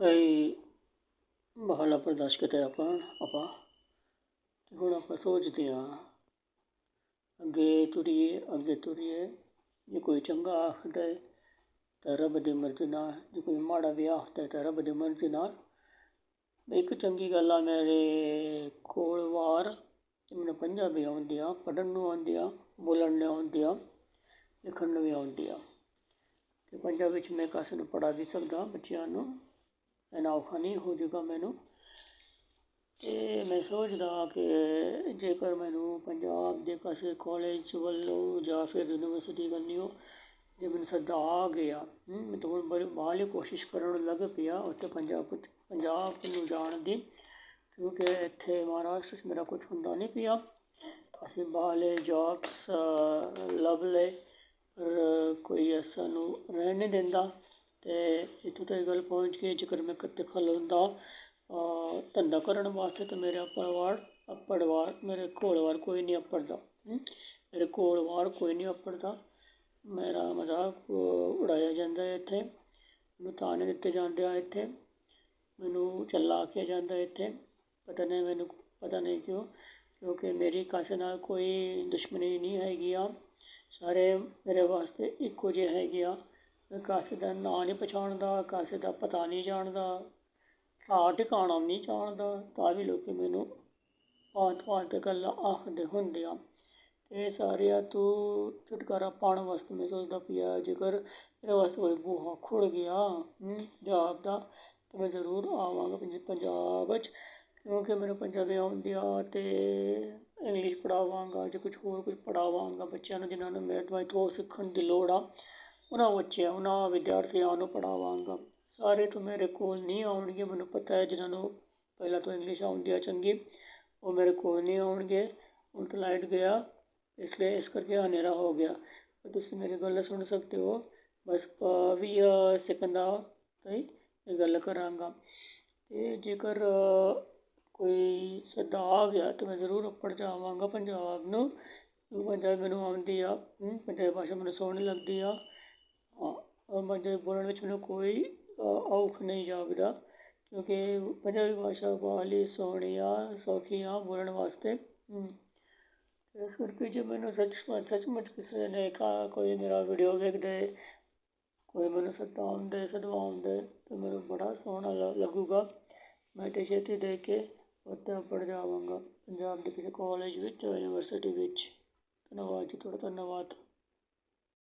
ਭਾਈ ਬਹਾਲਾ ਬਰਦਾਸ਼ਤ ਕੀਤਾ ਆਪਾਂ ਆਪਾਂ। ਤੇ ਹੁਣ ਆਪਾਂ ਸੋਚਦੇ ਹਾਂ, ਅੱਗੇ ਤੁਰੀਏ ਅੱਗੇ ਤੁਰੀਏ। ਜੇ ਕੋਈ ਚੰਗਾ ਆਖਦਾ ਹੈ, ਤਾਂ ਰੱਬ ਦੀ ਮਰਜ਼ੀ ਨਾਲ। ਜੇ ਕੋਈ ਮਾੜਾ ਵੀ ਆਖਦਾ ਤਾਂ ਰੱਬ ਦੀ ਮਰਜ਼ੀ ਨਾਲ। ਇੱਕ ਚੰਗੀ ਗੱਲ ਆ, ਮੇਰੇ ਕੋਲ ਵਾਰ ਮੈਨੂੰ ਪੰਜਾਬੀ ਆਉਂਦੀ ਆ, ਪੜ੍ਹਨ ਨੂੰ ਆਉਂਦੀ ਆ, ਬੋਲਣ ਨੂੰ ਆਉਂਦੀ ਆ, ਲਿਖਣ ਨੂੰ ਵੀ ਆਉਂਦੀ ਆ। ਅਤੇ ਪੰਜਾਬੀ ਵਿੱਚ ਮੈਂ ਕਾਸੇ ਨੂੰ ਪੜ੍ਹਾ ਵੀ ਸਕਦਾ ਬੱਚਿਆਂ ਨੂੰ? ਇੰਨਾ ਔਖਾ ਨਹੀਂ ਹੋ ਜਾਊਗਾ ਮੈਨੂੰ। ਅਤੇ ਮੈਂ ਸੋਚਦਾ ਕਿ ਜੇਕਰ ਮੈਨੂੰ ਪੰਜਾਬ ਦੇ ਕਿਸੇ ਕੋਲਜ ਵੱਲੋਂ ਜਾਂ ਫਿਰ ਯੂਨੀਵਰਸਿਟੀ ਵੱਲੋਂ ਜੇ ਮੈਨੂੰ ਸੱਦਾ ਆ ਗਿਆ ਮੈਂ ਤਾਂ ਹੁਣ ਬੜੀ ਬਾਹਲੀ ਕੋਸ਼ਿਸ਼ ਕਰਨ ਲੱਗ ਪਿਆ ਉੱਥੇ ਪੰਜਾਬ ਪੰਜਾਬ ਨੂੰ ਜਾਣ ਦੀ। ਕਿਉਂਕਿ ਇੱਥੇ ਮਹਾਰਾਸ਼ਟਰ 'ਚ ਮੇਰਾ ਕੁਛ ਹੁੰਦਾ ਨਹੀਂ ਪਿਆ। ਅਸੀਂ ਬਾਹਰਲੇ ਜੋਬਸ ਲੱਭ ਲਏ, ਪਰ ਕੋਈ ਸਾਨੂੰ ਰਹਿਣ ਨਹੀਂ ਦਿੰਦਾ। ਅਤੇ ਇੱਥੋਂ ਤੱਕ ਗੱਲ ਪਹੁੰਚ ਗਈ, ਜੇਕਰ ਮੈਂ ਕਿਤੇ ਖਲੋਂਦਾ ਧੰਦਾ ਕਰਨ ਵਾਸਤੇ ਤਾਂ ਮੇਰਾ ਪਰਿਵਾਰ ਪਰਿਵਾਰ ਮੇਰੇ ਘੋੜ ਵਾਰ ਕੋਈ ਨਹੀਂ ਅੱਪੜਦਾ ਮੇਰੇ ਘੋੜ ਵਾਰ ਕੋਈ ਨਹੀਂ ਅੱਪੜਦਾ। ਮੇਰਾ ਮਜ਼ਾਕ ਉਡਾਇਆ ਜਾਂਦਾ ਹੈ ਇੱਥੇ, ਮੈਨੂੰ ਤਾਨੇ ਦਿੱਤੇ ਜਾਂਦੇ ਆ ਇੱਥੇ, ਮੈਨੂੰ ਚੱਲਾ ਆਖਿਆ ਜਾਂਦਾ ਇੱਥੇ। ਪਤਾ ਨਹੀਂ ਮੈਨੂੰ, ਪਤਾ ਨਹੀਂ ਕਿਉਂ, ਕਿਉਂਕਿ ਮੇਰੀ ਕਿਸੇ ਨਾਲ ਕੋਈ ਦੁਸ਼ਮਣੀ ਨਹੀਂ ਹੈਗੀ ਆ। ਸਾਰੇ ਮੇਰੇ ਵਾਸਤੇ ਇੱਕੋ ਜਿਹੇ ਹੈਗੇ ਆ। ਕਿਸੇ ਦਾ ਨਾਂ ਨਹੀਂ ਪਛਾਣਦਾ, ਕਿਸੇ ਦਾ ਪਤਾ ਨਹੀਂ ਜਾਣਦਾ ਥਾਂ ਟਿਕਾਣਾ ਨਹੀਂ ਜਾਣਦਾ, ਤਾਂ ਵੀ ਲੋਕ ਮੈਨੂੰ ਭਾਂਤ ਭਾਂਤ ਦੇ ਗੱਲਾਂ ਆਖਦੇ ਹੁੰਦੇ ਆ। ਇਹ ਸਾਰਿਆਂ ਤੋਂ ਛੁਟਕਾਰਾ ਪਾਉਣ ਵਾਸਤੇ ਮੈਂ ਸੋਚਦਾ ਪਿਆ, ਜੇਕਰ ਮੇਰੇ ਵਾਸਤੇ ਕੋਈ ਬੂਹਾ ਖੁੱਲ੍ਹ ਗਿਆ ਪੰਜਾਬ ਦਾ, ਤਾਂ ਮੈਂ ਜ਼ਰੂਰ ਆਵਾਂਗਾ ਪੰਜਾਬ 'ਚ ਕਿਉਂਕਿ ਮੈਨੂੰ ਪੰਜਾਬੀ ਆਉਂਦੀ ਆ ਅਤੇ ਇੰਗਲਿਸ਼ ਪੜ੍ਹਾਵਾਂਗਾ, ਜਾਂ ਕੁਛ ਹੋਰ ਕੁਝ ਪੜ੍ਹਾਵਾਂਗਾ ਬੱਚਿਆਂ ਨੂੰ, ਜਿਨ੍ਹਾਂ ਨੂੰ ਮੇਰੇ ਤੋਂ ਸਿੱਖਣ ਦੀ ਲੋੜ ਆ ਉਹਨਾਂ ਬੱਚਿਆਂ ਉਹਨਾਂ ਵਿਦਿਆਰਥੀਆਂ ਨੂੰ ਪੜ੍ਹਾਵਾਂਗਾ। ਸਾਰੇ ਤਾਂ ਮੇਰੇ ਕੋਲ ਨਹੀਂ ਆਉਣਗੇ, ਮੈਨੂੰ ਪਤਾ ਹੈ ਜਿਨ੍ਹਾਂ ਨੂੰ ਪਹਿਲਾਂ ਤੋਂ ਇੰਗਲਿਸ਼ ਆਉਂਦੀ ਆ ਚੰਗੀ, ਉਹ ਮੇਰੇ ਕੋਲ ਨਹੀਂ ਆਉਣਗੇ। ਹੁਣ ਤਾਂ ਲਾਈਟ ਗਿਆ, ਇਸ ਲਈ ਇਸ ਕਰਕੇ ਹਨੇਰਾ ਹੋ ਗਿਆ। ਤੁਸੀਂ ਮੇਰੀ ਗੱਲ ਸੁਣ ਸਕਦੇ ਹੋ, ਬਸ ਵੀਹ ਸੈਕਿੰਡਾਂ ਤਾਈਂ ਇਹ ਗੱਲ ਕਰਾਂਗਾ। ਅਤੇ ਜੇਕਰ ਕੋਈ ਸੱਦਾ ਆ ਗਿਆ, ਤਾਂ ਮੈਂ ਜ਼ਰੂਰ ਉੱਪਰ ਜਾਵਾਂਗਾ ਪੰਜਾਬ ਨੂੰ, ਕਿਉਂਕਿ ਪੰਜਾਬੀ ਮੈਨੂੰ ਆਉਂਦੀ ਆ ਪੰਜਾਬੀ ਭਾਸ਼ਾ ਮੈਨੂੰ ਸੋਹਣੀ ਲੱਗਦੀ ਆ। ਪੰਜਾਬੀ ਬੋਲਣ ਵਿੱਚ ਮੈਨੂੰ ਕੋਈ ਔਖ ਨਹੀਂ ਜਾਪਦਾ ਕਿਉਂਕਿ ਪੰਜਾਬੀ ਭਾਸ਼ਾ ਬਾਹਲੀ ਸੋਹਣੀ ਆ ਸੌਖੀ ਆ ਬੋਲਣ ਵਾਸਤੇ ਇਸ ਕਰਕੇ ਜੇ ਮੈਨੂੰ ਸੱਚ ਸੱਚਮੁੱਚ ਕਿਸੇ ਨੇ ਕਹਾ ਕੋਈ ਮੇਰਾ ਵੀਡੀਓ ਵੇਖਦੇ ਕੋਈ ਮੈਨੂੰ ਸਤਾਉਂਦੇ ਸਦਵਾਉਂਦੇ ਤਾਂ ਮੈਨੂੰ ਬੜਾ ਸੋਹਣਾ ਲੱਗੂਗਾ। ਮੈਂ ਤਾਂ ਛੇਤੀ ਦੇਖ ਕੇ ਉੱਥੇ ਪੜ ਜਾਵਾਂਗਾ ਪੰਜਾਬ ਦੇ ਕਿਸੇ ਕਾਲਜ ਵਿੱਚ ਯੂਨੀਵਰਸਿਟੀ ਵਿੱਚ। ਧੰਨਵਾਦ ਜੀ ਤੁਹਾਡਾ ਧੰਨਵਾਦ।